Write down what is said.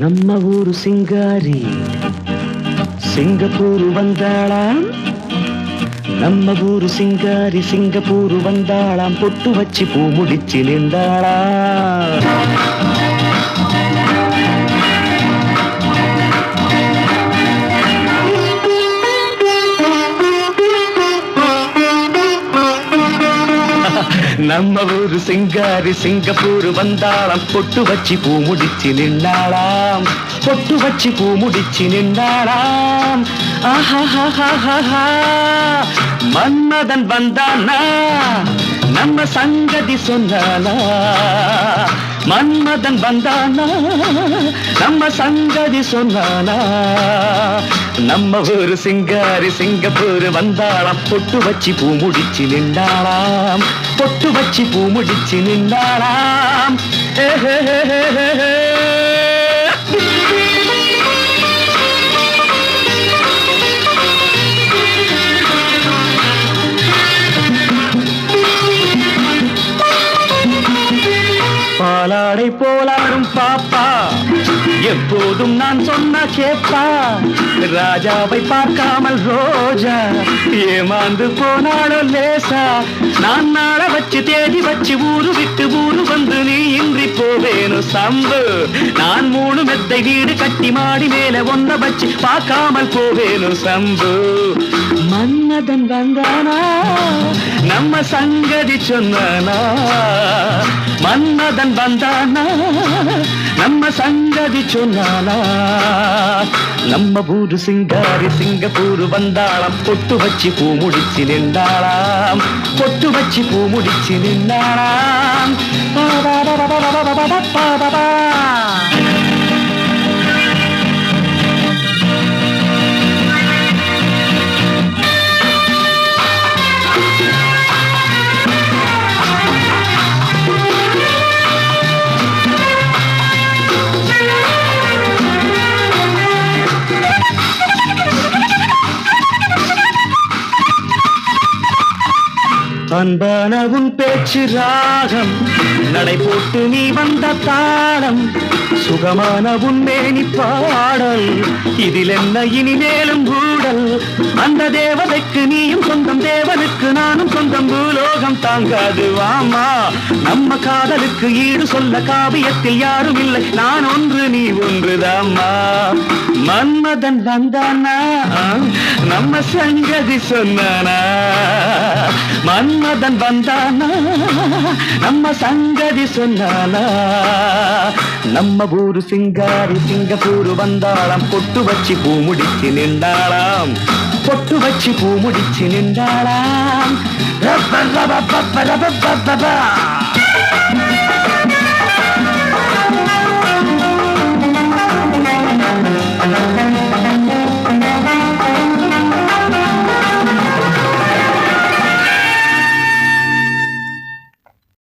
ನಮ್ಮ ಊರು ಸಿಂಗಾರಿ ಸಿಂಗಪೂರು ಬಂದಾಳಾಂ ನಮ್ಮ ಊರು ಸಿಂಗಾರಿ ಸಿಂಗಪೂರು ಬಂದಾಳಾಂ பொட்டு வச்சு பூ முடிச்சு நின்றாளா நம்ம ஊரு சிங்காரி சிங்கப்பூர் வந்தாளாம். பொட்டு வச்சு பூ முடிச்சு நின்னாளாம். பொட்டு வச்சு பூ முடிச்சு நின்னாளாம். ஆஹாஹாஹாஹா. மன்மதன் வந்தானா? நம்ம சங்கதி சொன்னானா மதன் வந்தானா? நம்ம சங்கதி சொன்னானா? நம்ம ஊரு சிங்காரி சிங்கப்பூர் வந்தாளாம். பொட்டு வச்சு பூ முடிச்சு நின்றாளாம் பொட்டு வச்சு பூ முடிச்சு நின்றாளாம் ஏ ஹே போலாடும் பாப்பா. எப்போதும் நான் சொன்ன கேப்பா. ராஜாவை பார்க்காமல் ரோஜா. ஏமாந்து போனாலும் லேசா. நான் நாள வச்சு தேடி வச்சு ஊரு விட்டு ஊரு வந்து நீ இன்றி போவேனு சம்பு. நான் மூணு மெத்தை வீடு கட்டி மாடி மேல ஒன்ன வச்சு பார்க்காமல் போவேனு சம்பு. மன்னதன் வந்தானா? நம்ம சங்கதி சொன்னானா? மன்ன நாதன் வந்தானா நம்ம சங்கதி சொன்னானா நம்ம ஊரு சிங்காரி சிங்கப்பூர் வந்தாளாம் பொட்டு வச்சு பூ முடிச்சு நின்றாளாம் பொட்டு வச்சு பூ முடிச்சு நின்றாளாம் அன்பான உன் பேச்சு ராகம். நடை போட்டு நீ வந்த தாளம் சுகமான உன் மேனி பாடல். இதில் என்ன இனி மேலும் ஊடல். அந்த தேவதைக்கு நீயும் சொந்தம் தேவனுக்கு நானும் சொந்தம். பூலோகம் தாங்காது வாமா. நம்ம காதலுக்கு ஈடு சொல்ல காவியத்தில் யாரும் இல்லை. நான் ஒன்று நீ ஒன்றுதாம்மா மன்மதன் வந்தானா? நம்ம சங்கதி சொன்னானா? மன்மதன் வந்தானா? நம்ம சங்கதி சொன்னானா நம்ம ஊரு சிங்காரி சிங்கப்பூர் வந்தாளாம். பொட்டு வச்சு பூ முடிச்சு நின்றாளாம். பொட்டு வச்சு பூ முடிச்சு நின்றாளாம்.